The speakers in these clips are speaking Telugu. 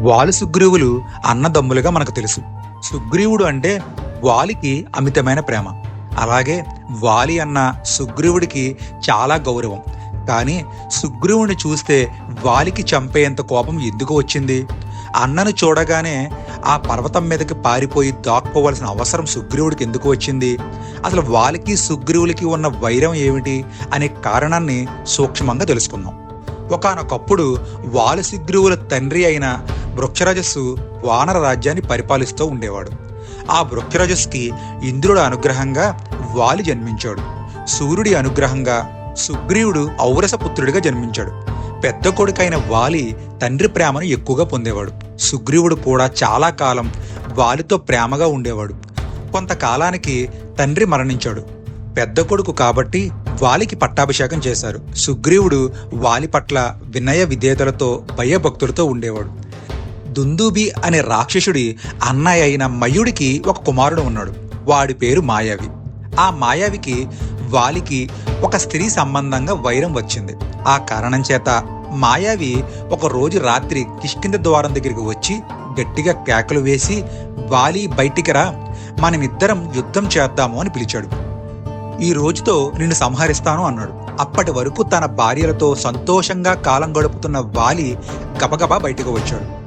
వాలి సుగ్రీవులు అన్నదమ్ములుగా మనకు తెలుసు. సుగ్రీవుడు అంటే వాలికి అమితమైన ప్రేమ. అలాగే వాలి అన్న సుగ్రీవుడికి చాలా గౌరవం. కానీ సుగ్రీవుని చూస్తే వాలికి చంపేంత కోపం ఎందుకు వచ్చింది? అన్నను చూడగానే ఆ పర్వతం మీదకి పారిపోయి దాక్కోవలసిన అవసరం సుగ్రీవుడికి ఎందుకు వచ్చింది? అసలు వాలికి సుగ్రీవులకి ఉన్న వైరం ఏమిటి అనే కారణాన్ని సూక్ష్మంగా తెలుసుకుందాం. ఒకానొకప్పుడు వాలి సుగ్రీవుల తండ్రి అయిన వృక్షరజస్సు వానర రాజ్యాన్ని పరిపాలిస్తూ ఉండేవాడు. ఆ వృక్షరజస్కి ఇంద్రుడు అనుగ్రహంగా వాలి జన్మించాడు. సూర్యుడి అనుగ్రహంగా సుగ్రీవుడు ఔరసపుత్రుడిగా జన్మించాడు. పెద్ద కొడుకైన వాలి తండ్రి ప్రేమను ఎక్కువగా పొందేవాడు. సుగ్రీవుడు కూడా చాలా కాలం వాలితో ప్రేమగా ఉండేవాడు. కొంతకాలానికి తండ్రి మరణించాడు. పెద్ద కొడుకు కాబట్టి వాలికి పట్టాభిషేకం చేశారు. సుగ్రీవుడు వాలి పట్ల వినయ విధేయతలతో భయభక్తులతో ఉండేవాడు. దుందూబి అనే రాక్షసుడి అన్నయ్య అయిన మయుడికి ఒక కుమారుడు ఉన్నాడు. వాడి పేరు మాయావి. ఆ మాయావికి వాలికి ఒక స్త్రీ సంబంధంగా వైరం వచ్చింది. ఆ కారణం చేత మాయావి ఒక రోజు రాత్రి కిష్కింద ద్వారం దగ్గరికి వచ్చి గట్టిగా కేకలు వేసి వాలి బయటికి రా. మనమిద్దరం యుద్ధం చేద్దాము అని పిలిచాడు. ఈ రోజుతో నిన్ను సంహరిస్తాను అన్నాడు. అప్పటి వరకు తన భార్యలతో సంతోషంగా కాలం గడుపుతున్న వాలి గబగబా బయటకు వచ్చాడు.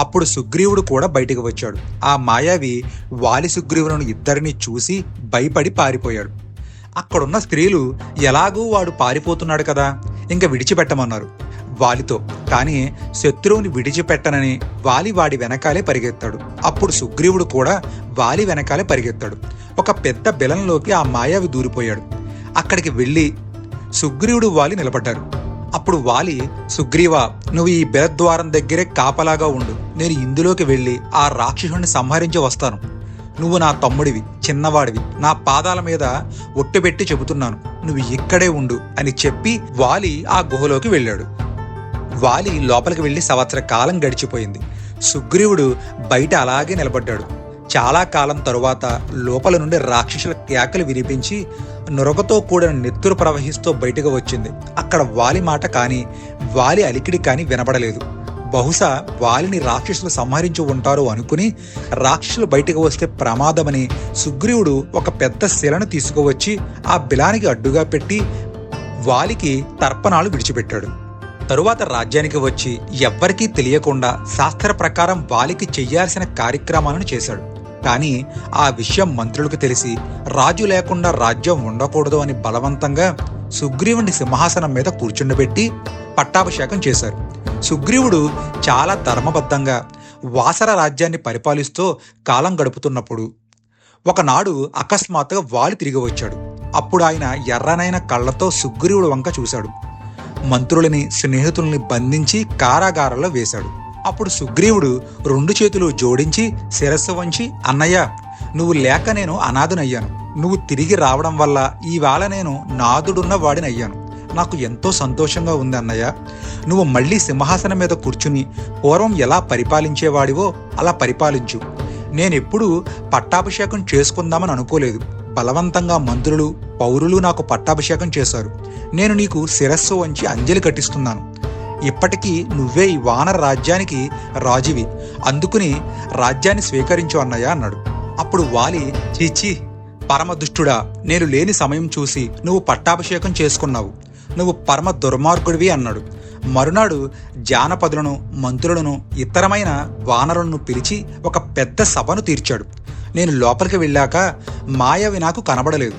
అప్పుడు సుగ్రీవుడు కూడా బయటకు వచ్చాడు. ఆ మాయావి వాలి సుగ్రీవులను ఇద్దరిని చూసి భయపడి పారిపోయాడు. అక్కడున్న స్త్రీలు ఎలాగూ వాడు పారిపోతున్నాడు కదా ఇంకా విడిచిపెట్టమన్నారు. వాలితో కానీ శత్రువుని విడిచిపెట్టనని వాలి వాడి వెనకాలే పరిగెత్తాడు. అప్పుడు సుగ్రీవుడు కూడా వాలి వెనకాలే పరిగెత్తాడు. ఒక పెద్ద బెలంలోకి ఆ మాయావి దూరిపోయాడు. అక్కడికి వెళ్ళి సుగ్రీవుడు వాలి నిలబడ్డారు అప్పుడు వాలి సుగ్రీవా నువ్వు ఈ బెరద్వారం దగ్గరే కాపలాగా ఉండు. నేను ఇందులోకి వెళ్ళి ఆ రాక్షసుని సంహరించి వస్తాను. నువ్వు నా తమ్ముడివి చిన్నవాడివి. నా పాదాల మీద ఒట్టుపెట్టి చెబుతున్నాను. నువ్వు ఇక్కడే ఉండు అని చెప్పి వాలి ఆ గుహలోకి వెళ్ళాడు. వాలి లోపలికి వెళ్ళి సంవత్సర కాలం గడిచిపోయింది. సుగ్రీవుడు బయట అలాగే నిలబడ్డాడు. చాలా కాలం తరువాత లోపల నుండి రాక్షసుల కేకలు వినిపించి నురగతో కూడిన నెత్తురు ప్రవహిస్తూ బయటకు వచ్చింది. అక్కడ వాలి మాట కానీ వాలి అలికిడి కానీ వినపడలేదు బహుశా వాలిని రాక్షసులు సంహరించి ఉంటారు అనుకుని రాక్షసులు బయటకు వస్తే ప్రమాదమని సుగ్రీవుడు ఒక పెద్ద శిలను తీసుకువచ్చి ఆ బిలానికి అడ్డుగా పెట్టి వాలికి తర్పణాలు విడిచిపెట్టాడు. తరువాత రాజ్యానికి వచ్చి ఎవ్వరికీ తెలియకుండా శాస్త్ర ప్రకారం వాలికి చెయ్యాల్సిన కార్యక్రమాలను చేశాడు. కానీ ఆ విషయం మంత్రులకు తెలిసి రాజు లేకుండా రాజ్యం ఉండకూడదు అని బలవంతంగా సుగ్రీవుని సింహాసనం మీద కూర్చుండబెట్టి పట్టాభిషేకం చేశారు. సుగ్రీవుడు చాలా ధర్మబద్ధంగా వాసర రాజ్యాన్ని పరిపాలిస్తూ కాలం గడుపుతున్నప్పుడు ఒకనాడు అకస్మాత్తుగా వాలి తిరిగి వచ్చాడు. అప్పుడు ఆయన ఎర్రనైన కళ్ళతో సుగ్రీవుడు వంక చూశాడు. మంత్రులని స్నేహితుల్ని బంధించి కారాగారంలో వేశాడు. అప్పుడు సుగ్రీవుడు రెండు చేతులు జోడించి శిరస్సు వంచి అన్నయ్య నువ్వు లేక నేను అనాథనయ్యాను. నువ్వు తిరిగి రావడం వల్ల ఈవేళ నేను నాదుడున్న వాడినయ్యాను. నాకు ఎంతో సంతోషంగా ఉంది అన్నయ్య. నువ్వు మళ్ళీ సింహాసనం మీద కూర్చుని పూర్వం ఎలా పరిపాలించేవాడివో అలా పరిపాలించు. నేనెప్పుడూ పట్టాభిషేకం చేసుకుందామని అనుకోలేదు. బలవంతంగా మంత్రులు పౌరులు నాకు పట్టాభిషేకం చేశారు. నేను నీకు శిరస్సు వంచి అంజలి కట్టిస్తున్నాను. ఇప్పటికీ నువ్వే ఈ వానర రాజ్యానికి రాజువి. అందుకుని రాజ్యాన్ని స్వీకరించు అన్నయ్య అన్నాడు. అప్పుడు వాలి చీచి పరమదుష్టుడా నేను లేని సమయం చూసి నువ్వు పట్టాభిషేకం చేసుకున్నావు. నువ్వు పరమ దుర్మార్గుడివి అన్నాడు. మరునాడు జానపదులను మంత్రులను ఇతరమైన వానరులను పిలిచి ఒక పెద్ద సభను తీర్చాడు. నేను లోపలికి వెళ్ళాక మాయావి నాకు కనబడలేదు.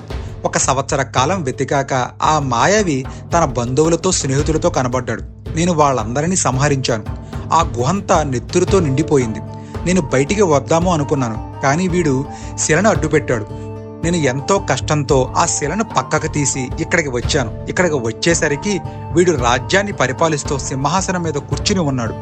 ఒక సంవత్సర కాలం వెతికాక ఆ మాయావి తన బంధువులతో స్నేహితులతో కనబడ్డాడు. నేను వాళ్ళందరినీ సంహరించాను. ఆ గుహంతా నెత్తురుతో నిండిపోయింది. నేను బయటికి వద్దాము అనుకున్నాను కానీ వీడు శిలను అడ్డుపెట్టాడు. నేను ఎంతో కష్టంతో ఆ శిలను పక్కకు తీసి ఇక్కడికి వచ్చాను. ఇక్కడికి వచ్చేసరికి వీడు రాజ్యాన్ని పరిపాలిస్తూ సింహాసనం మీద కూర్చుని ఉన్నాడు.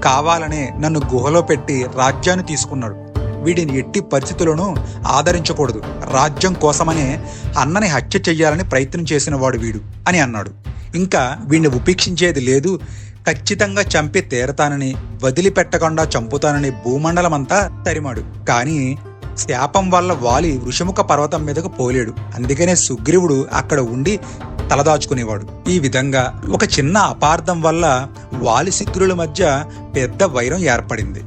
కావాలనే నన్ను గుహలో పెట్టి రాజ్యాన్ని తీసుకున్నాడు. వీడిని ఎట్టి పరిస్థితులను ఆదరించకూడదు. రాజ్యం కోసమనే అన్నని హత్య చెయ్యాలని ప్రయత్నం చేసిన వాడు వీడు అని అన్నాడు. ఇంకా వీణ్ణి ఉపేక్షించేది లేదు. ఖచ్చితంగా చంపి తీరతానని వదిలిపెట్టకుండా చంపుతానని భూమండలమంతా తరిమాడు. కానీ శాపం వల్ల వాలి వృషముఖ పర్వతం మీదకు పోలేడు. అందుకనే సుగ్రీవుడు అక్కడ ఉండి తలదాచుకునేవాడు. ఈ విధంగా ఒక చిన్న అపార్థం వల్ల వాలి శిఖరుల మధ్య పెద్ద వైరం ఏర్పడింది.